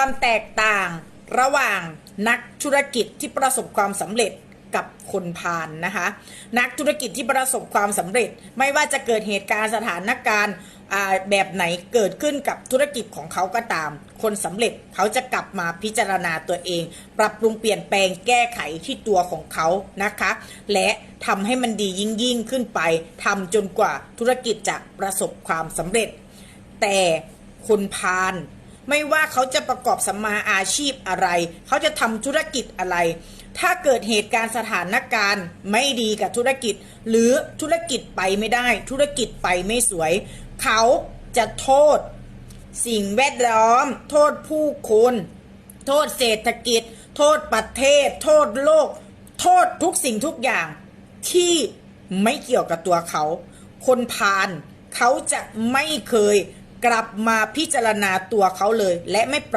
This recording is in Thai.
ความแตกต่างระหว่างนักธุรกิจที่ประสบความสำเร็จกับคนพาลนะคะ นักธุรกิจที่ประสบความสำเร็จ ไม่ว่าจะเกิดเหตุการณ์สถานการณ์แบบไหนเกิดขึ้นกับธุรกิจของเขาก็ตาม คนสำเร็จเขาจะกลับมาพิจารณาตัวเอง ปรับปรุงเปลี่ยนแปลงแก้ไขที่ตัวของเขานะคะ และทำให้มันดียิ่งยิ่งขึ้นไปทำจนกว่าธุรกิจจะประสบความสำเร็จ แต่คนพาล ไม่ว่าเขาจะประกอบสัมมาอาชีพอะไร เขาจะทำธุรกิจอะไร ถ้าเกิดเหตุการณ์สถานการณ์ไม่ดีกับธุรกิจ หรือธุรกิจไปไม่ได้ ธุรกิจไปไม่สวย เขาจะโทษ สิ่งแวดล้อม โทษผู้คนโทษเศรษฐกิจ โทษประเทศ โทษโลก โทษทุกสิ่งทุกอย่างที่ไม่เกี่ยวกับตัวเขา คนพาลเขาจะไม่เคย กลับมาพิจารณาตัวเขาเลย และไม่ปรับ